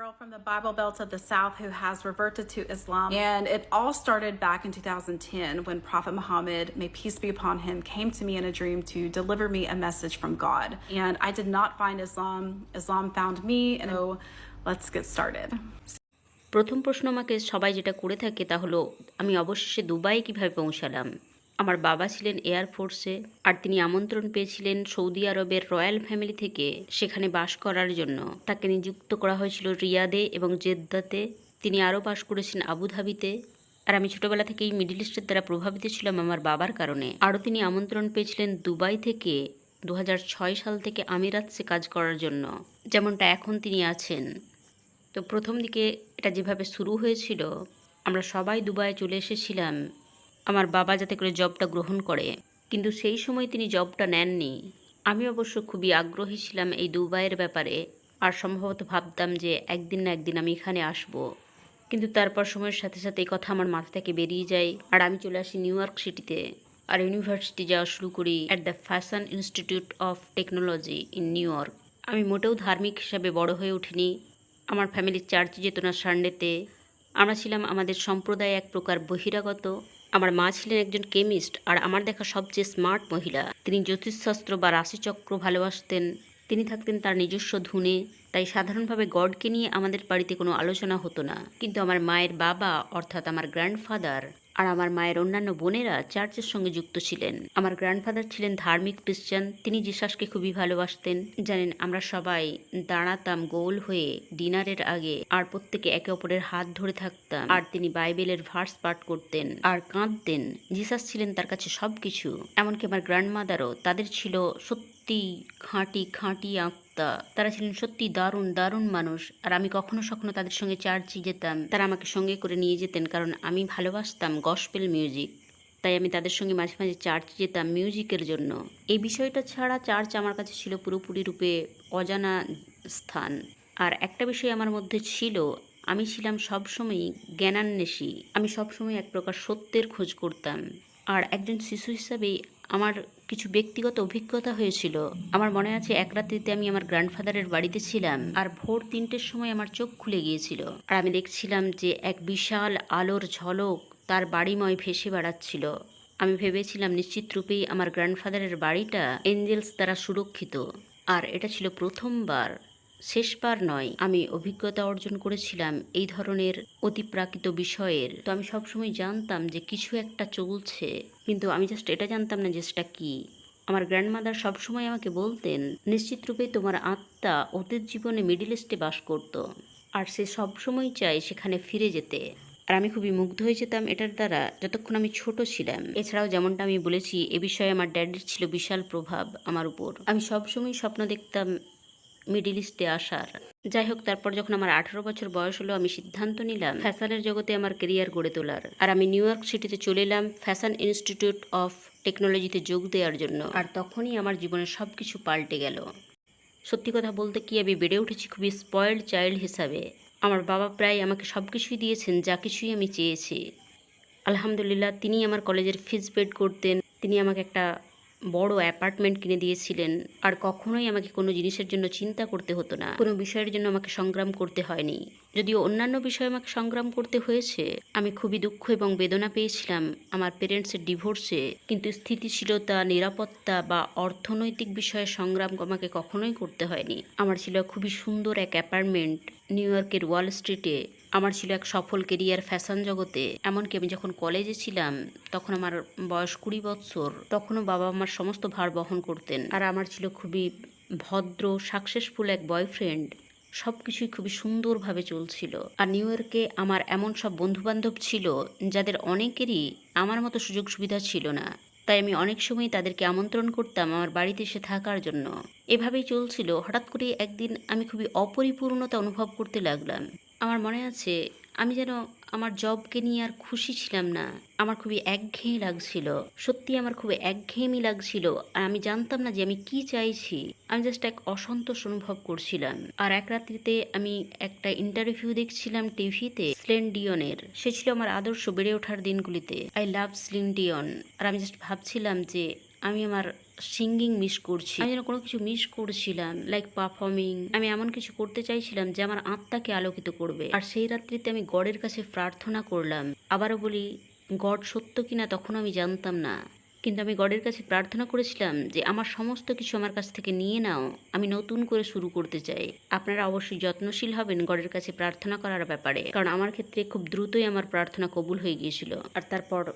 girl from the Bible Belt of the South who has reverted to Islam. And it all started back in 2010 when Prophet Muhammad, may peace be upon him, came to me in a dream to deliver me a message from God. And I did not find Islam. Islam found me. And so let's get started. প্রথম প্রশ্ন আমাকে সবাই যেটা করে থাকে তা হলো আমি অবশেষে দুবাই কীভাবে পৌঁছালাম আমার বাবা ছিলেন এয়ারফোর্সে আর তিনি আমন্ত্রণ পেয়েছিলেন সৌদি আরবের রয়্যাল ফ্যামিলি থেকে সেখানে বাস করার জন্য। তাকে নিযুক্ত করা হয়েছিল রিয়াদে এবং জেদ্দাতে। তিনি আরও বাস করেছেন আবুধাবিতে আর আমি ছোটবেলা থেকেই মিডিল ইস্টের দ্বারা প্রভাবিত ছিলাম আমার বাবার কারণে। আরও তিনি আমন্ত্রণ পেয়েছিলেন দুবাই থেকে দু হাজার ছয় সাল থেকে আমিরাতসে কাজ করার জন্য, যেমনটা এখন তিনি আছেন। তো প্রথম দিকে এটা যেভাবে শুরু হয়েছিল, আমরা সবাই দুবাইয়ে চলে এসেছিলাম। আমার বাবা যাতে করে জবটা গ্রহণ করে। কিন্তু সেই সময় তিনি জবটা নেননি। আমি অবশ্য খুবই আগ্রহী ছিলাম এই দুবাইয়ের ব্যাপারে। আর সম্ভবত ভাবতাম যে একদিন না একদিন আমি এখানে আসব। কিন্তু তারপর সময়ের সাথে সাথে এই কথা আমার মাথা থেকে বেরিয়ে যায়। আর আমি চলে আসি নিউ ইয়র্ক সিটিতে। আর ইউনিভার্সিটি যাওয়া শুরু করি at the Fashion Institute of Technology in New York মোটেও ধার্মিক হিসাবে বড় হয়ে উঠিনি। আমার ফ্যামিলির চার্চে যেত না সানডেতে আমরা ছিলাম আমাদের সম্প্রদায় এক প্রকার বহিরাগত। আমার মা ছিলেন একজন কেমিস্ট আর আমার দেখা সবচেয়ে স্মার্ট মহিলা। তিনি জ্যোতিষশাস্ত্র বা রাশিচক্র ভালোবাসতেন। তিনি থাকতেন তার নিজস্ব ধুনে, তাই সাধারণভাবে গডকে নিয়ে আমাদের বাড়িতে কোনো আলোচনা হতো না। কিন্তু আমার মায়ের বাবা, অর্থাৎ আমার গ্র্যান্ডফাদার আর আমার মায়ের অন্যান্য বোনেরা চার্চের সঙ্গে যুক্ত ছিলেন। আমার গ্র্যান্ডফাদার ছিলেন ধার্মিক খ্রিস্টান। তিনি জিসাসকে খুবই ভালোবাসতেন। জানেন, আমরা সবাই দাঁড়াতাম গোল হয়ে ডিনারের আগে আর প্রত্যেকে একে অপরের হাত ধরে থাকতাম। আর তিনি বাইবেলের ভার্স পাঠ করতেন আর কাঁদতেন। জিসাস ছিলেন তার কাছে সব কিছু এমনকি আমার গ্র্যান্ডমাদারও তাদের ছিল সত্যি খাঁটি খাঁটি আত্মা। তারা ছিলেন সত্যি দারুণ দারুণ মানুষ। আর আমি কখনো সখনো তাদের সঙ্গে চার্চে যেতাম। তারা আমাকে সঙ্গে করে নিয়ে যেতেন কারণ আমি ভালোবাসতাম গসপেল মিউজিক। তাই আমি তাদের সঙ্গে মাঝে মাঝে চার্চ যেতাম মিউজিকের জন্য। এই বিষয়টা ছাড়া চার্চ আমার কাছে ছিল পুরোপুরি রূপে অজানা স্থান। আর একটা বিষয় আমার মধ্যে ছিল, আমি ছিলাম সবসময়ই জ্ঞানান্বেষী। আমি সবসময় এক প্রকার সত্যের খোঁজ করতাম। আর একজন শিশু হিসাবেই আমার কিছু ব্যক্তিগত অভিজ্ঞতা হয়েছিল। আমার মনে আছে এক রাত্রিতে আমি আমার গ্র্যান্ডফাদারের বাড়িতে ছিলাম আর ভোর তিনটের সময় আমার চোখ খুলে গিয়েছিল। আর আমি দেখছিলাম যে এক বিশাল আলোর ঝলক তার বাড়িময় ভেসে বেড়াচ্ছিল। আমি ভেবেছিলাম নিশ্চিত রূপেই আমার গ্র্যান্ডফাদারের বাড়িটা এঞ্জেলস দ্বারা সুরক্ষিত। আর এটা ছিল প্রথমবার। শেষবার নয়, আমি অভিজ্ঞতা অর্জন করেছিলাম এই ধরনের অতিপ্রাকৃত বিষয়ের। তো আমি সবসময় জানতাম যে কিছু একটা চলছে, কিন্তু আমি জাস্ট এটা জানতাম না যে সেটা কী। আমার গ্র্যান্ডমাদার সবসময় আমাকে বলতেন, নিশ্চিত রূপে তোমার আত্মা অতীত জীবনে মিডিল ইস্টে বাস করত, আর সে সবসময় চায় সেখানে ফিরে যেতে। আর আমি খুবই মুগ্ধ হয়ে যেতাম এটার দ্বারা যতক্ষণ আমি ছোট ছিলাম। এছাড়াও যেমনটা আমি বলেছি, এ বিষয়ে আমার ড্যাডির ছিল বিশাল প্রভাব আমার উপর। আমি সবসময় স্বপ্ন দেখতাম মিডিল ইস্টে আসার। যাই হোক, তারপর যখন আমার আঠারো বছর বয়স হলো, আমি সিদ্ধান্ত নিলাম ফ্যাশনের জগতে আমার কেরিয়ার গড়ে তোলার। আর আমি নিউ ইয়র্ক সিটিতে চলে এলাম ফ্যাশন ইনস্টিটিউট অফ টেকনোলজিতে যোগ দেওয়ার জন্য। আর তখনই আমার জীবনে সব কিছু পাল্টে গেল। সত্যি কথা বলতে কি, আমি বেড়ে উঠেছি খুবই স্পয়েলড চাইল্ড হিসাবে। আমার বাবা প্রায় আমাকে সব কিছুই দিয়েছেন, যা কিছুই আমি চেয়েছি। আলহামদুলিল্লাহ তিনি আমার কলেজের ফিজ পেড করতেন তিনি আমাকে একটা বড় অ্যাপার্টমেন্ট কিনে দিয়েছিলেন। আর কখনোই আমাকে কোনো জিনিসের জন্য চিন্তা করতে হতো না। কোনো বিষয়ের জন্য আমাকে সংগ্রাম করতে হয়নি। যদিও অন্যান্য বিষয়ে আমাকে সংগ্রাম করতে হয়েছে, আমি খুবই দুঃখ এবং বেদনা পেয়েছিলাম আমার পেরেন্টসের ডিভোর্সে কিন্তু স্থিতিশীলতা, নিরাপত্তা বা অর্থনৈতিক বিষয়ে সংগ্রাম আমাকে কখনোই করতে হয়নি। আমার ছিল খুবই সুন্দর এক অ্যাপার্টমেন্ট। নিউ ইয়র্কের ওয়াল স্ট্রিটে আমার ছিল এক সফল কেরিয়ার ফ্যাশন জগতে। এমনকি আমি যখন কলেজে ছিলাম, তখন আমার বয়স কুড়ি বৎসর, তখনও বাবা আমার সমস্ত ভার বহন করতেন। আর আমার ছিল খুবই ভদ্র সাকসেসফুল এক বয়ফ্রেন্ড সব কিছুই খুবই সুন্দরভাবে চলছিল। আর নিউ ইয়র্কে আমার এমন সব বন্ধুবান্ধব ছিল, যাদের অনেকেরই আমার মতো সুযোগ সুবিধা ছিল না। তাই আমি অনেক সময় তাদেরকে আমন্ত্রণ করতাম আমার বাড়িতে এসে থাকার জন্য। এভাবেই চলছিল। হঠাৎ করে একদিন আমি খুবই অপরিপূর্ণতা অনুভব করতে লাগলাম। আমার মনে আছে আমি যেন আমার জবকে নিয়ে আর খুশি ছিলাম না। আমার খুবই একঘেয়ে লাগছিল। সত্যি আমার খুবই একঘেয়েমি লাগছিল। আর আমি জানতাম না যে আমি কি চাইছি। আমি জাস্ট এক অসন্তোষ অনুভব করছিলাম। আর এক রাত্রিতে আমি একটা ইন্টারভিউ দেখছিলাম টিভিতে স্লেন ডিয়নের সে ছিল আমার আদর্শ বেড়ে ওঠার দিনগুলিতে। আই লাভ স্লিন আর আমি জাস্ট ভাবছিলাম যে আমি আমার সিঙ্গিং মিস করছি। আমি যেন কোনো কিছু মিস করছিলাম লাইক পারফর্মিং আমি এমন কিছু করতে চাইছিলাম যে আমার আত্মাকে আলোকিত করবে। আর সেই রাত্রিতে আমি গডের কাছে প্রার্থনা করলাম। আবারও বলি, গড সত্য কিনা তখন আমি জানতাম না। কিন্তু আমি গডের কাছে প্রার্থনা করেছিলাম যে আমার সমস্ত কিছু আমার কাছ থেকে নিয়ে নাও, আমি নতুন করে শুরু করতে চাই। আপনারা অবশ্যই যত্নশীল হবেন গডের কাছে প্রার্থনা করার ব্যাপারে। কারণ আমার ক্ষেত্রে খুব দ্রুতই আমার প্রার্থনা কবুল হয়ে গিয়েছিল। আর তারপর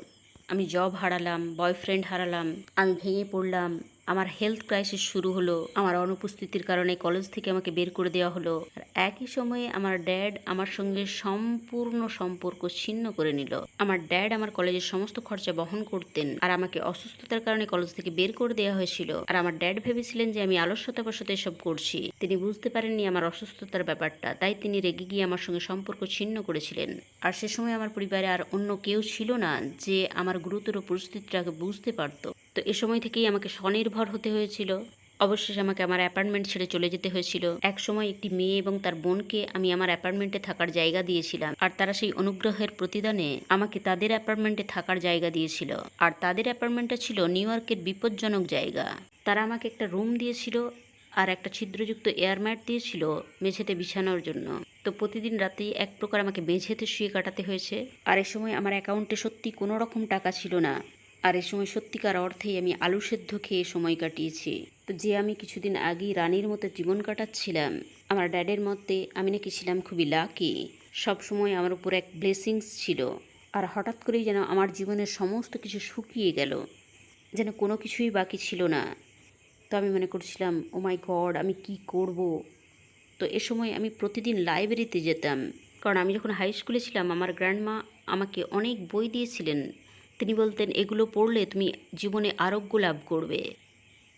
আমি জব হারালাম বয়ফ্রেন্ড হারালাম আমি ভেঙে পড়লাম আমার হেলথ ক্রাইসিস শুরু হলো, আমার অনুপস্থিতির কারণে কলেজ থেকে আমাকে বের করে দেওয়া হলো। আর একই সময়ে আমার ড্যাড আমার সঙ্গে সম্পূর্ণ সম্পর্ক ছিন্ন করে নিল। আমার ড্যাড আমার কলেজের সমস্ত খরচা বহন করতেন আর আমাকে অসুস্থতার কারণে কলেজ থেকে বের করে দেওয়া হয়েছিল। আর আমার ড্যাড ভেবেছিলেন যে আমি আলস্যতাবশত এসব করছি। তিনি বুঝতে পারেননি আমার অসুস্থতার ব্যাপারটা, তাই তিনি রেগে গিয়ে আমার সঙ্গে সম্পর্ক ছিন্ন করেছিলেন। আর সে সময় আমার পরিবারে আর অন্য কেউ ছিল না যে আমার গুরুতর পরিস্থিতিটাকে বুঝতে পারতো। তো এ সময় থেকেই আমাকে স্বনির্ভর হতে হয়েছিল। অবশেষে আমাকে আমার অ্যাপার্টমেন্ট ছেড়ে চলে যেতে হয়েছিল। এক সময় একটি মেয়ে এবং তার বোনকে আমি আমার অ্যাপার্টমেন্টে থাকার জায়গা দিয়েছিলাম। আর তারা সেই অনুগ্রহের প্রতিদানে আমাকে তাদের অ্যাপার্টমেন্টে থাকার জায়গা দিয়েছিল। আর তাদের অ্যাপার্টমেন্টটা ছিল নিউ ইয়র্কের বিপজ্জনক জায়গা। তারা আমাকে একটা রুম দিয়েছিল আর একটা ছিদ্রযুক্ত এয়ারম্যাট দিয়েছিল মেঝেতে বিছানোর জন্য। তো প্রতিদিন রাতেই এক প্রকার আমাকে মেঝেতে শুয়ে কাটাতে হয়েছে। আর এ সময় আমার অ্যাকাউন্টে সত্যি কোনো রকম টাকা ছিল না। আর এ সময় সত্যিকার অর্থেই আমি আলু সেদ্ধ খেয়ে সময় কাটিয়েছি। তো যে আমি কিছুদিন আগেই রানীর মতো জীবন কাটাচ্ছিলাম, আমার ড্যাডের মতে আমি নাকি ছিলাম খুবই লাকি সব সময় আমার উপর এক ব্লেসিংস ছিল। আর হঠাৎ করেই যেন আমার জীবনের সমস্ত কিছু শুকিয়ে গেল। যেন কোনো কিছুই বাকি ছিল না। তো আমি মনে করছিলাম ও মাই গড আমি কি করব? তো এ সময় আমি প্রতিদিন লাইব্রেরিতে যেতাম। কারণ আমি যখন হাই স্কুলে ছিলাম, আমার গ্র্যান্ডমা আমাকে অনেক বই দিয়েছিলেন। তিনি বলতেন, এগুলো পড়লে তুমি জীবনে আরোগ্য লাভ করবে।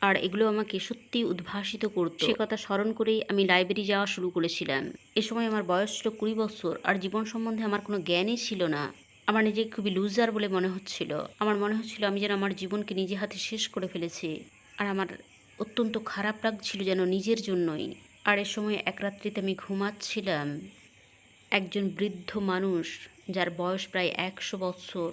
আর এগুলো আমাকে সত্যি উদ্ভাসিত করতো। সে কথা স্মরণ করেই আমি লাইব্রেরি যাওয়া শুরু করেছিলাম। এ সময় আমার বয়স ছিল কুড়ি বছর, আর জীবন সম্বন্ধে আমার কোনো জ্ঞানই ছিল না। আমার নিজেকে খুবই লুজার বলে মনে হচ্ছিল। আমার মনে হচ্ছিল আমি যেন আমার জীবনকে নিজে হাতে শেষ করে ফেলেছি, আর আমার অত্যন্ত খারাপ লাগছিল যেন নিজের জন্যই। আর এ সময় এক রাত্রিতে আমি ঘুমাচ্ছিলাম। একজন বৃদ্ধ মানুষ, যার বয়স প্রায় একশো বছর।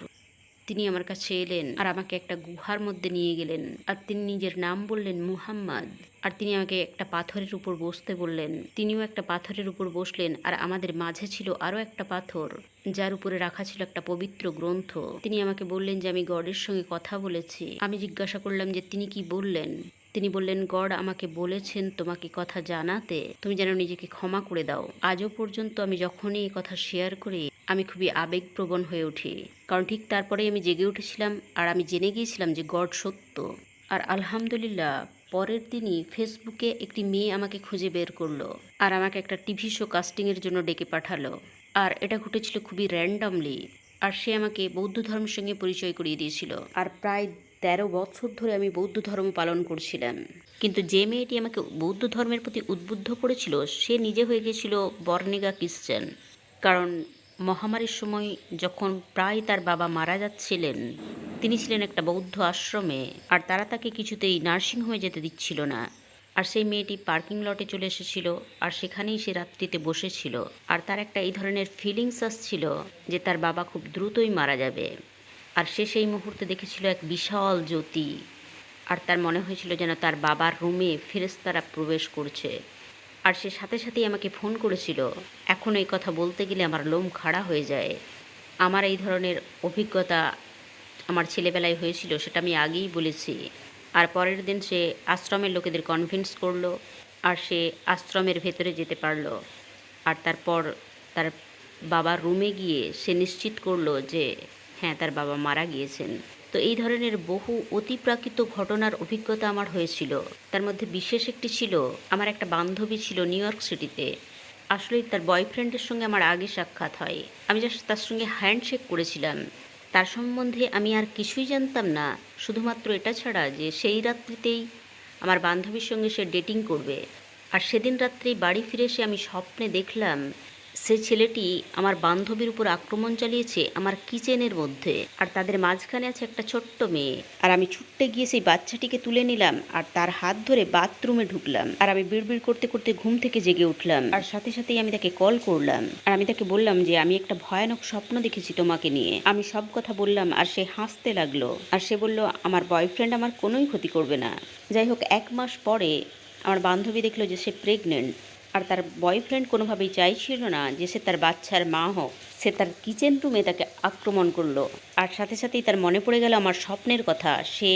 তিনি আমার কাছে এলেন আর আমাকে একটা গুহার মধ্যে নিয়ে গেলেন। আর তিনি নিজের নাম বললেন মুহাম্মদ। আর তিনি আমাকে একটা পাথরের উপর বসতে বললেন। তিনিও একটা পাথরের উপর বসলেন আর আমাদের মাঝে ছিল আরও একটা পাথর, যার উপরে রাখা ছিল একটা পবিত্র গ্রন্থ। তিনি আমাকে বললেন যে আমি গডের সঙ্গে কথা বলেছি। আমি জিজ্ঞাসা করলাম যে তিনি কি বললেন? তিনি বললেন, গড আমাকে বলেছেন তোমাকে কথা জানাতে। তুমি যেন নিজেকে ক্ষমা করে দাও। আজও পর্যন্ত আমি যখনই এই কথা শেয়ার করি আমি খুবই আবেগপ্রবণ হয়ে উঠি। কারণ ঠিক তারপরেই আমি জেগে উঠেছিলাম আর আমি জেনে গিয়েছিলাম যে গড সত্য। আর আলহামদুলিল্লাহ, পরের দিনই ফেসবুকে একটি মেয়ে আমাকে খুঁজে বের করল আর আমাকে একটা টিভি শো কাস্টিংয়ের জন্য ডেকে পাঠালো। আর এটা ঘটেছিল খুবই র্যান্ডমলি। আর সে আমাকে বৌদ্ধ ধর্মের সঙ্গে পরিচয় করিয়ে দিয়েছিল। আর প্রায় তেরো বছর ধরে আমি বৌদ্ধ ধর্ম পালন করছিলাম। কিন্তু যে মেয়েটি আমাকে বৌদ্ধ ধর্মের প্রতি উদ্বুদ্ধ করেছিল, সে নিজে হয়ে গিয়েছিল বর্ণিগা ক্রিশ্চান কারণ মহামারীর সময় যখন প্রায় তার বাবা মারা যাচ্ছিলেন, তিনি ছিলেন একটা বৌদ্ধ আশ্রমে, আর তারা তাকে কিছুতেই নার্সিংহোমে যেতে দিচ্ছিল না। আর সেই মেয়েটি পার্কিং লটে চলে এসেছিল, আর সেখানেই সে রাত্রিতে বসেছিল। আর তার একটা এই ধরনের ফিলিংস আসছিল যে তার বাবা খুব দ্রুতই মারা যাবে। আর সে সেই মুহূর্তে দেখেছিল এক বিশাল জ্যোতি। আর তার মনে হয়েছিল যেন তার বাবার রুমে ফেরেস্তারা প্রবেশ করছে। আর সে সাথে সাথেই আমাকে ফোন করেছিল। এখন এই কথা বলতে গেলে আমার লোম খাড়া হয়ে যায়। আমার এই ধরনের অভিজ্ঞতা আমার ছেলেবেলায় হয়েছিল সেটা আমি আগেই বলেছি। আর পরের দিন সে আশ্রমের লোকেদের কনভিন্স করল আর সে আশ্রমের ভেতরে যেতে পারল। আর তারপর তার বাবার রুমে গিয়ে সে নিশ্চিত করল যে হ্যাঁ তার বাবা মারা গিয়েছেন। তো এই ধরনের বহু অতিপ্রাকৃত ঘটনার অভিজ্ঞতা আমার হয়েছিল। তার মধ্যে বিশেষ একটি ছিল, আমার একটা বান্ধবী ছিল নিউ ইয়র্ক সিটিতে। আসলে তার বয়ফ্রেন্ডের সঙ্গে আমার আগে সাক্ষাৎ হয়। আমি জাস্ট তার সঙ্গে হ্যান্ডশেক করেছিলাম। তার সম্বন্ধে আমি আর কিছুই জানতাম না, শুধুমাত্র এটা ছাড়া যে সেই রাত্রিতেই আমার বান্ধবীর সঙ্গে সে ডেটিং করবে। আর সেদিন রাত্রেই বাড়ি ফিরে এসে আমি স্বপ্নে দেখলাম সে ছেলেটি আমার বান্ধবীর উপর আক্রমণ চালিয়েছে আমার কিচেনের মধ্যে। আর তাদের মাঝখানে আছে একটা ছোট্ট মেয়ে। আর আমি ছুটতে গিয়ে সেই বাচ্চাটিকে তুলে নিলাম আর তার হাত ধরে বাথরুমে ঢুকলাম। আর আমি বিড়বিড় করতে করতে ঘুম থেকে জেগে উঠলাম। আর সাথে সাথেই আমি তাকে কল করলাম। আর আমি তাকে বললাম যে, আমি একটা ভয়ানক স্বপ্ন দেখেছি তোমাকে নিয়ে। আমি সব কথা বললাম আর সে হাসতে লাগল। আর সে বলল, আমার বয়ফ্রেন্ড আমার কোনোই ক্ষতি করবে না। যাই হোক, এক মাস পরে আমার বান্ধবী দেখল যে সে প্রেগনেন্ট আর তার বয়ফ্রেন্ড কোনোভাবেই চাইছিল না যে সে তার বাচ্চার মা হোক। সে তার কিচেন রুমে তাকে আক্রমণ করল। আর সাথে সাথেই তার মনে পড়ে গেল আমার স্বপ্নের কথা। সে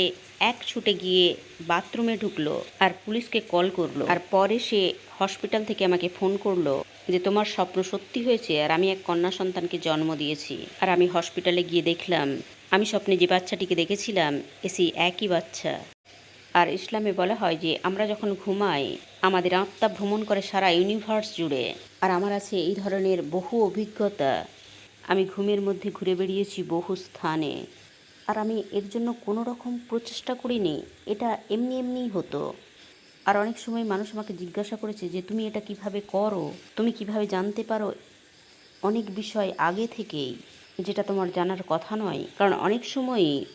এক ছুটে গিয়ে বাথরুমে ঢুকলো আর পুলিশকে কল করল। আর পরে সে হসপিটাল থেকে আমাকে ফোন করল যে তোমার স্বপ্ন সত্যি হয়েছে আর আমি এক কন্যা সন্তানকে জন্ম দিয়েছি। আর আমি হসপিটালে গিয়ে দেখলাম, আমি স্বপ্নে যে বাচ্চাটিকে দেখেছিলাম এসি একই বাচ্চা। আর ইসলামে বলা হয় যে আমরা যখন ঘুমাই আমাদের আত্মা ভ্রমণ করে সারা ইউনিভার্স জুড়ে। আর আমার আছে এই ধরনের বহু অভিজ্ঞতা। আমি ঘুমের মধ্যে ঘুরে বেরিয়েছি বহু স্থানে। আর আমি এর জন্য কোনো রকম প্রচেষ্টা করিনি, এটা এমনি এমনিই হতো। আর অনেক সময় মানুষ আমাকে জিজ্ঞাসা করেছে যে, তুমি এটা কীভাবে করো? তুমি কীভাবে জানতে পারো? অনেক বিষয় আগে থেকেই, যেটা তোমার জানার কথা নয়। কারণ অনেক সময়ই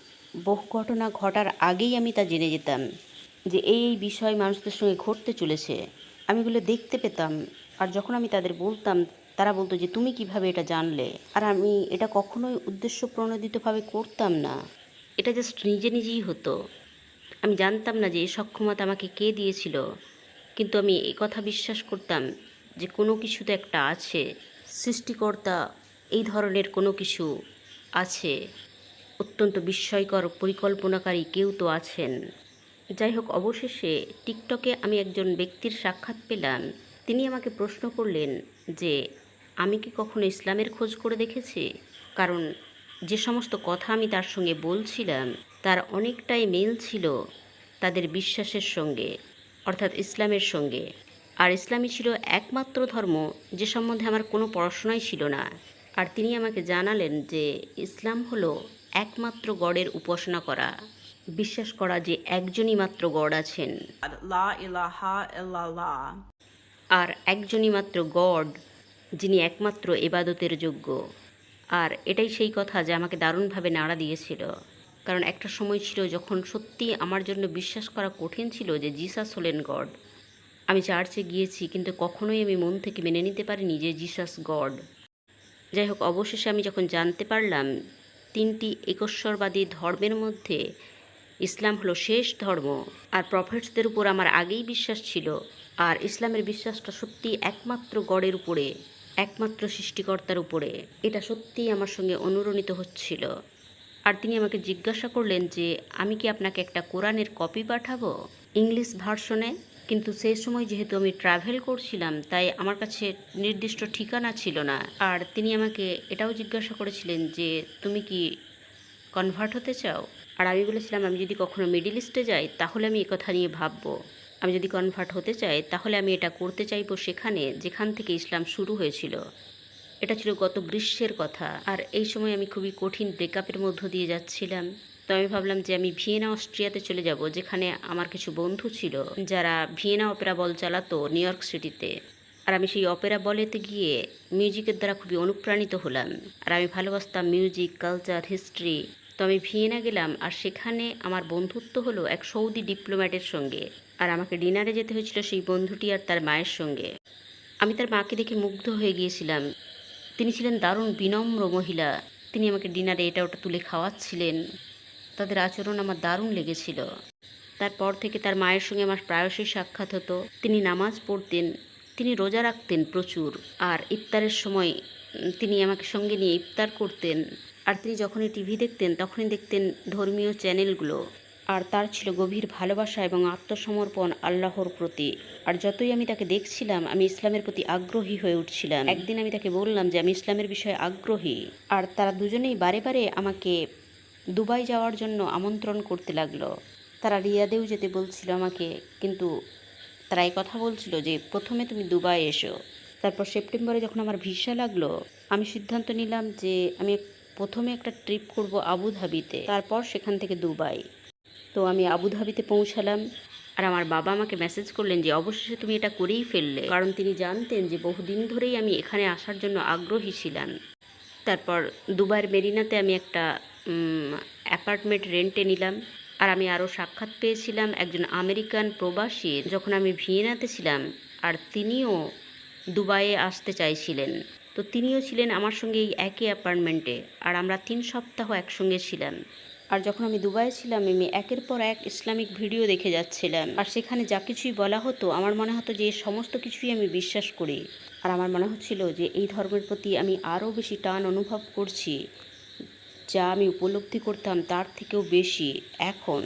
বহু ঘটনা ঘটার আগেই আমি তা জেনে যেতাম। যে এই বিষয় মানুষদের সঙ্গে ঘটতে চলেছে, আমি এগুলো দেখতে পেতাম। আর যখন আমি তাদের বলতাম, তারা বলতো যে, তুমি কীভাবে এটা জানলে? আর আমি এটা কখনোই উদ্দেশ্য প্রণোদিতভাবে করতাম না। এটা জাস্ট নিজে নিজেই হতো। আমি জানতাম না যে এই সক্ষমতা আমাকে কে দিয়েছিল। কিন্তু আমি এই কথা বিশ্বাস করতাম যে, কোনো কিছু তো একটা আছে, সৃষ্টিকর্তা এই ধরনের কোনো কিছু আছে। অত্যন্ত বিস্ময়কর পরিকল্পনাকারী কেউ তো আছেন। যাই হোক অবশেষে টিকটকে আমি একজন ব্যক্তির সাক্ষাৎ পেলাম। তিনি আমাকে প্রশ্ন করলেন যে, আমি কি কখনো ইসলামের খোঁজ করে দেখেছি? কারণ যে সমস্ত কথা আমি তার সঙ্গে বলছিলাম, তার অনেকটাই মিল ছিল তাদের বিশ্বাসের সঙ্গে, অর্থাৎ ইসলামের সঙ্গে। আর ইসলামই ছিল একমাত্র ধর্ম যে সম্বন্ধে আমার কোনো পড়াশোনাই ছিল না। আর তিনি আমাকে জানালেন যে, ইসলাম হলো একমাত্র গডের উপাসনা করা। বিশ্বাস করা যে একজনই মাত্র গড আছেন. আর একজনই মাত্র গড যিনি একমাত্র এবাদতের যোগ্য। আর এটাই সেই কথা যা আমাকে দারুণভাবে নাড়া দিয়েছিল। কারণ একটা সময় ছিল যখন সত্যি আমার জন্য বিশ্বাস করা কঠিন ছিল যে জিসাস হলেন গড। আমি চার্চে গিয়েছি কিন্তু কখনোই আমি মন থেকে মেনে নিতে পারিনি যে জিসাস গড। যাই হোক অবশেষে আমি যখন জানতে পারলাম তিনটি একশ্বরবাদী ধর্মের মধ্যে ইসলাম হলো শেষ ধর্ম, আর প্রফেটসদের উপর আমার আগেই বিশ্বাস ছিল, আর ইসলামের বিশ্বাসটা সত্যি একমাত্র গড়ের উপরে, একমাত্র সৃষ্টিকর্তার উপরে। এটা সত্যিই আমার সঙ্গে অনুরণিত হচ্ছিল। আর তিনি আমাকে জিজ্ঞাসা করলেন যে, আমি কি আপনাকে একটা কোরআনের কপি পাঠাবো? ইংলিশ ভার্সনে, কিন্তু সেই সময় যেহেতু আমি ট্রাভেল করছিলাম, তাই আমার কাছে নির্দিষ্ট ঠিকানা ছিল না। আর তিনি আমাকে এটাও জিজ্ঞাসা করেছিলেন যে, তুমি কি কনভার্ট হতে চাও? আর আমি বলেছিলাম, আমি যদি কখনো মিডিল ইস্টে যাই, তাহলে আমি কথা নিয়ে ভাববো। আমি যদি কনভার্ট হতে চাই, তাহলে আমি এটা করতে চাইব সেখানে, যেখান থেকে ইসলাম শুরু হয়েছিল। এটা ছিল গত গ্রীষ্মের কথা। আর এই সময় আমি খুবই কঠিন ব্রেকআপের মধ্য দিয়ে যাচ্ছিলাম। তো আমি ভাবলাম যে আমি ভিয়েনা, অস্ট্রিয়াতে চলে যাব, যেখানে আমার কিছু বন্ধু ছিল, যারা ভিয়েনা অপেরা বল চালাতো নিউ ইয়র্ক সিটিতে। আর আমি সেই অপেরা বলেতে গিয়ে মিউজিকের দ্বারা খুবই অনুপ্রাণিত হলাম। আর আমি ভালোবাসতাম মিউজিক কালচার হিস্ট্রি তো আমি ভিয়েনা গেলাম, আর সেখানে আমার বন্ধুত্ব হলো এক সৌদি ডিপ্লোম্যাটের সঙ্গে। আর আমাকে ডিনারে যেতে হয়েছিল সেই বন্ধুটি আর তার মায়ের সঙ্গে। আমি তার মাকে দেখে মুগ্ধ হয়ে গিয়েছিলাম। তিনি ছিলেন দারুণ বিনম্র মহিলা। তিনি আমাকে ডিনারে এটা ওটা তুলে খাওয়াচ্ছিলেন। তাদের আচরণ আমার দারুণ লেগেছিল। তারপর থেকে তার মায়ের সঙ্গে আমার প্রায়শই সাক্ষাৎ হতো। তিনি নামাজ পড়তেন, তিনি রোজা রাখতেন প্রচুর, আর ইফতারের সময় তিনি আমাকে সঙ্গে নিয়ে ইফতার করতেন। আর তিনি যখনই টিভি দেখতেন, তখনই দেখতেন ধর্মীয় চ্যানেলগুলো। আর তার ছিল গভীর ভালোবাসা এবং আত্মসমর্পণ আল্লাহর প্রতি। আর যতই আমি তাকে দেখছিলাম, আমি ইসলামের প্রতি আগ্রহী হয়ে উঠছিলাম। একদিন আমি তাকে বললাম যে, আমি ইসলামের বিষয়ে আগ্রহী। আর তারা দুজনেই বারে বারে আমাকে দুবাই যাওয়ার জন্য আমন্ত্রণ করতে লাগল। তারা রিয়াদেও যেতে বলছিল আমাকে, কিন্তু তারা এই কথা বলছিল যে, প্রথমে তুমি দুবাই এসো। তারপর সেপ্টেম্বরে যখন আমার ভিসা লাগল, আমি সিদ্ধান্ত নিলাম যে, আমি প্রথমে একটা ট্রিপ করব আবুধাবিতে, তারপর সেখান থেকে দুবাই। তো আমি আবুধাবিতে পৌঁছালাম, আর আমার বাবা আমাকে মেসেজ করলেন যে, অবশেষে তুমি এটা করেই ফেললে। কারণ তিনি জানতেন যে, বহুদিন ধরেই আমি এখানে আসার জন্য আগ্রহী ছিলাম। তারপর দুবার মেরিনাতে আমি একটা অ্যাপার্টমেন্ট রেন্টে নিলাম, আর আমি আরও সাক্ষাৎ পেয়েছিলাম একজন আমেরিকান প্রবাসী যখন আমি ভিয়েনাতে ছিলাম, আর তিনিও দুবাইয়ে আসতে চাইছিলেন। তো তিনিও ছিলেন আমার সঙ্গে এই একই অ্যাপার্টমেন্টে, আর আমরা তিন সপ্তাহ একসঙ্গে ছিলাম। আর যখন আমি দুবাইয়ে ছিলাম আমি একের পর এক ইসলামিক ভিডিও দেখে যাচ্ছিলাম। আর সেখানে যা কিছুই বলা হতো, আমার মনে হতো যে সমস্ত কিছুই আমি বিশ্বাস করি। আর আমার মনে হচ্ছিল যে এই ধর্মের প্রতি আমি আরও বেশি টান অনুভব করছি, যা আমি উপলব্ধি করতাম তার থেকেও বেশি এখন।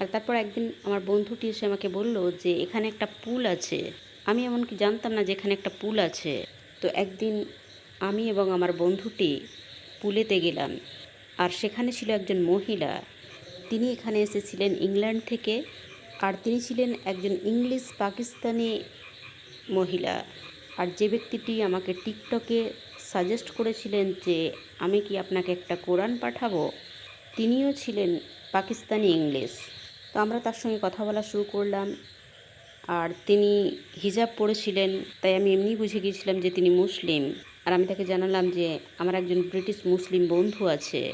আর তারপর একদিন আমার বন্ধুটি এসে আমাকে বলল যে, এখানে একটা পুল আছে। আমি এমনকি জানতাম না যে এখানে একটা পুল আছে। তো একদিন আমি এবং আমার বন্ধুটি পুলেতে গেলাম। আর সেখানে ছিল একজন মহিলা। তিনি এখানে এসেছিলেন ইংল্যান্ড থেকে। আর তিনি ছিলেন একজন ইংলিশ পাকিস্তানি মহিলা। আর যে ব্যক্তিটি আমাকে টিকটকে সাজেস্ট করেছিলেন যে, আমি কি আপনাকে একটা কোরআন পাঠাবো? তিনিও ছিলেন পাকিস্তানি ইংলিশ। তো আমরা তার সঙ্গে কথা বলা শুরু করলাম। আর তিনি হিজাব পড়েছিলেন, তাই আমি এমনি বুঝে গিয়েছিলাম যে তিনি মুসলিম। আর আমি তাকে জানালাম যে আমার একজন ব্রিটিশ মুসলিম বন্ধু আছে।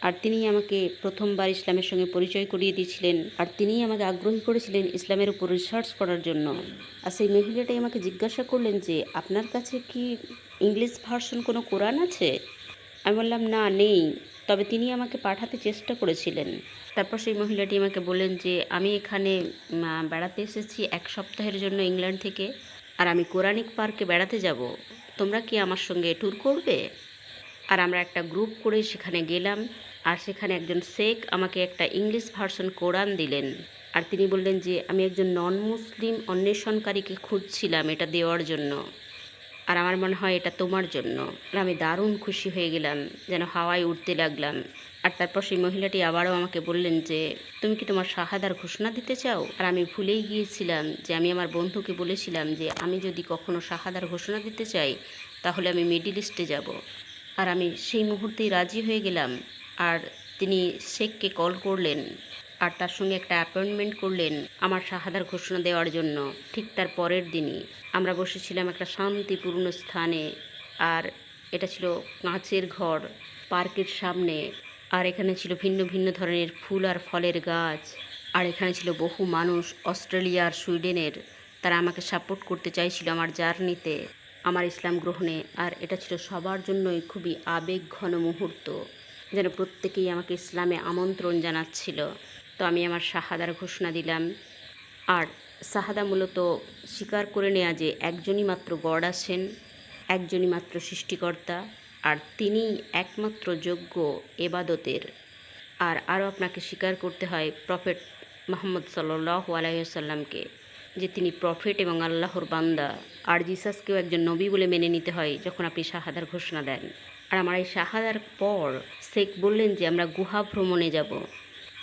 আর তিনি আমাকে প্রথমবার ইসলামের সঙ্গে পরিচয় করিয়ে দিয়েছিলেন। আর তিনিই আমাকে আগ্রহী করেছিলেন ইসলামের উপর রিসার্চ করার জন্য। আর সেই মহিলাটাই আমাকে জিজ্ঞাসা করলেন যে, আপনার কাছে কি ইংলিশ ভার্সন কোনো কোরআন আছে? আমি বললাম, না, নেই। তবে তিনি আমাকে পাঠাতে চেষ্টা করেছিলেন। তারপর সেই মহিলাটি আমাকে বললেন যে, আমি এখানে বেড়াতে এসেছি এক সপ্তাহের জন্য ইংল্যান্ড থেকে, আর আমি কোরআনিক পার্কে বেড়াতে যাব। তোমরা কি আমার সঙ্গে ট্যুর করবে? আর আমরা একটা গ্রুপ করে সেখানে গেলাম, আর সেখানে একজন শেখ আমাকে একটা ইংলিশ ভার্সন কোরআন দিলেন। আর তিনি বললেন যে, আমি একজন নন মুসলিম অন্বেষণকারীকে খুঁজছিলাম এটা দেওয়ার জন্য। আর আমার মনে হয় এটা তোমার জন্য। আর আমি দারুণ খুশি হয়ে গেলাম, যেন হাওয়ায় উঠতে লাগলাম। আর তারপর সেই মহিলাটি আবারও আমাকে বললেন যে, তুমি কি তোমার শাহাদার ঘোষণা দিতে চাও? আর আমি ভুলেই গিয়েছিলাম যে আমি আমার বন্ধুকে বলেছিলাম যে, আমি যদি কখনো শাহাদার ঘোষণা দিতে চাই, তাহলে আমি মিডিল ইস্টে যাব। আর আমি সেই মুহূর্তেই রাজি হয়ে গেলাম। আর তিনি শেখকে কল করলেন আর তার সঙ্গে একটা অ্যাপয়েন্টমেন্ট করলেন আমার শাহাদার ঘোষণা দেওয়ার জন্য, ঠিক তার পরের দিনই। আমরা বসেছিলাম একটা শান্তিপূর্ণ স্থানে, আর এটা ছিল কাঁচের ঘর, পার্কের সামনে। আর এখানে ছিল ভিন্ন ভিন্ন ধরনের ফুল আর ফলের গাছ। আর এখানে ছিল বহু মানুষ, অস্ট্রেলিয়া আর সুইডেনের। তারা আমাকে সাপোর্ট করতে চাইছিল আমার জার্নিতে, আমার ইসলাম গ্রহণে। আর এটা ছিল সবার জন্যই খুবই আবেগ ঘন মুহূর্ত, যেন প্রত্যেকেই আমাকে ইসলামে আমন্ত্রণ জানাচ্ছিল। তো আমি আমার শাহাদার ঘোষণা দিলাম। আর শাহাদা মূলত স্বীকার করে নেওয়া যে একজনই মাত্র গড আছেন, একজনই মাত্র সৃষ্টিকর্তা, আর তিনি একমাত্র যোগ্য এবাদতের। আর আরও আপনাকে স্বীকার করতে হয় প্রফেট মোহাম্মদ সাল্লাহ আলাইসাল্লামকে যে তিনি প্রফেট এবং আল্লাহর বান্দা। আর জিসাসকেও একজন নবী বলে মেনে নিতে হয় যখন আপনি শাহাদার ঘোষণা দেন। আর আমার এই শাহাদার পর শেখ বললেন যে আমরা গুহা ভ্রমণে যাব।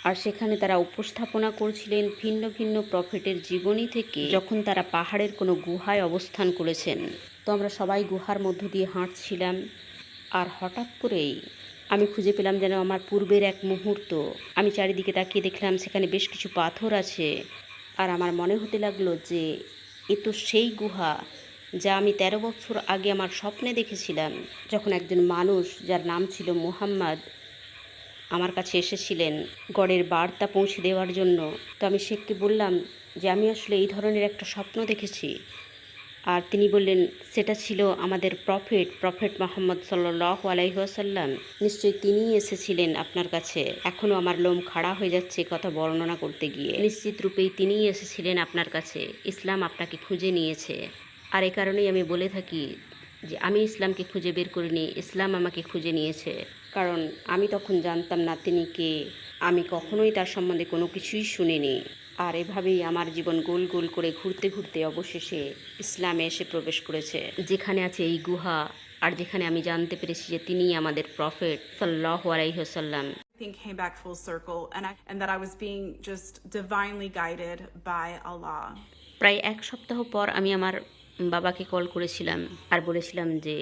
আর সেখানে তারা উপস্থাপনা করছিলেন ভিন্ন ভিন্ন প্রফেটের জীবনী থেকে, যখন তারা পাহাড়ের কোনো গুহায় অবস্থান করেছেন। তো আমরা সবাই গুহার মধ্য দিয়ে হাঁটছিলাম, আর হঠাৎ করেই আমি খুঁজে পেলাম যেন আমার পূর্বের এক মুহূর্ত। আমি চারিদিকে তাকিয়ে দেখলাম সেখানে বেশ কিছু পাথর আছে, আর আমার মনে হতে লাগল যে এ তো সেই গুহা যা আমি তেরো বছর আগে আমার স্বপ্নে দেখেছিলাম, যখন একজন মানুষ যার নাম ছিল মুহাম্মদ আমার কাছে এসেছিলেন। গড়ের বার্তা পৌঁছে দেওয়ার জন্য। তো আমি শেখকে বললাম যে, আমি আসলে এই ধরনের একটা স্বপ্ন দেখেছি। আর তিনি বললেন, সেটা ছিল আমাদের প্রফেট প্রফেট মোহাম্মদ সাল্লাহ আলাইহাসাল্লাম নিশ্চয়ই তিনিই এসেছিলেন আপনার কাছে। এখনও আমার লোম খাড়া হয়ে যাচ্ছে কথা বর্ণনা করতে গিয়ে। নিশ্চিত রূপেই তিনিই এসেছিলেন আপনার কাছে। ইসলাম আপনাকে খুঁজে নিয়েছে। আর এ কারণেই আমি বলে থাকি যে, আমি ইসলামকে খুঁজে বের করিনি। ইসলাম আমাকে খুঁজে নিয়েছে। কারণ আমি তখন জানতাম না তিনি কে। আমি কখনোই তার সম্বন্ধে কোনো কিছুই শুনিনি। আর এভাবেই আমার জীবন গোল গোল করে ঘুরতে ঘুরতে অবশেষে ইসলামে এসে প্রবেশ করেছে। যেখানে আছে এই গুহা আর যেখানে আমি জানতে পেরেছি যে তিনিই আমাদের প্রফেট সাল্লাহ আলাইহসাল্লাম Everything came back full circle, and I and that I was being just divinely guided by Allah. প্রায় এক সপ্তাহ পর আমি আমার বাবাকে কল করেছিলাম আর বলেছিলাম যে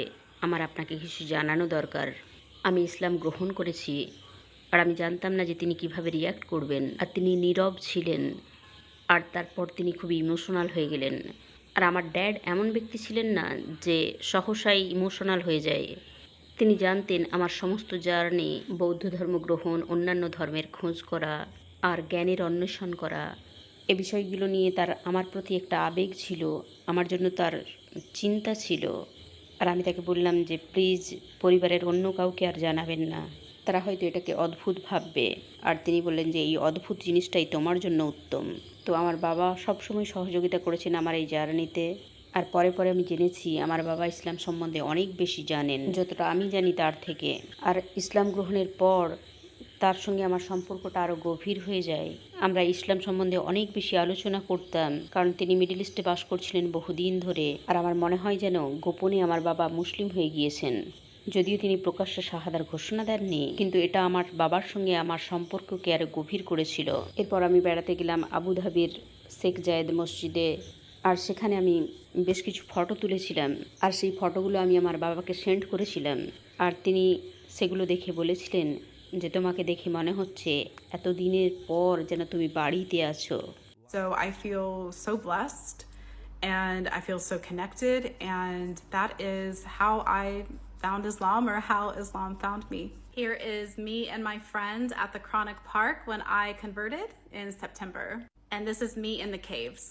আমার আপনাকে কিছু জানানো দরকার। আমি ইসলাম গ্রহণ করেছি আর আমি জানতাম না যে তিনি কীভাবে রিয়াক্ট করবেন। আর তিনি নীরব ছিলেন। আর তারপর তিনি খুব ইমোশনাল হয়ে গেলেন। আর আমার ড্যাড এমন ব্যক্তি ছিলেন না যে সহসাই ইমোশনাল হয়ে যায়। তিনি জানতেন আমার সমস্ত জার্নি, বৌদ্ধ ধর্ম গ্রহণ, অন্যান্য ধর্মের খোঁজ করা আর জ্ঞানের অন্বেষণ করা। এ বিষয়গুলো নিয়ে তার আমার প্রতি একটা আবেগ ছিল, আমার জন্য তার চিন্তা ছিল। আর আমি তাকে বললাম যে, প্লিজ পরিবারের অন্য কাউকে আর জানাবেন না। তারা হয়তো এটাকে অদ্ভুত ভাববে। আর তিনি বললেন যে, এই অদ্ভুত জিনিসটাই তোমার জন্য উত্তম। তো আমার বাবা সবসময় সহযোগিতা করেছেন আমার এই জার্নিতে। আর পরে পরে আমি জেনেছি, আমার বাবা ইসলাম সম্বন্ধে অনেক বেশি জানেন, যতটা আমি জানি তার থেকে। আর ইসলাম গ্রহণের পর তার সঙ্গে আমার সম্পর্কটা আরও গভীর হয়ে যায়। আমরা ইসলাম সম্বন্ধে অনেক বেশি আলোচনা করতাম, কারণ তিনি মিডল ইস্টে বাস করছিলেন বহুদিন ধরে। আর আমার মনে হয় যেন গোপনে আমার বাবা মুসলিম হয়ে গিয়েছেন। যদিও তিনি প্রকাশ্যে শাহাদার ঘোষণা দেননি, কিন্তু এটা আমার বাবার সঙ্গে আমার সম্পর্ককে আরও গভীর করেছিল। এরপর আমি বেড়াতে গেলাম আবুধাবির শেখ জায়েদ মসজিদে, আর সেখানে আমি বেশ কিছু ফটো তুলেছিলাম। আর সেই ফটোগুলো আমি আমার বাবাকে সেন্ড করেছিলাম। আর তিনি সেগুলো দেখে বলেছিলেন যে তোমাকে দেখে মনে হচ্ছে এত দিনের পর যেন তুমি বাড়িতে আছো So I feel so blessed and I feel so connected, and that is how I found Islam or how Islam found me. Here is me and my friend at the Chronic Park when I converted in September. And this is me in the caves.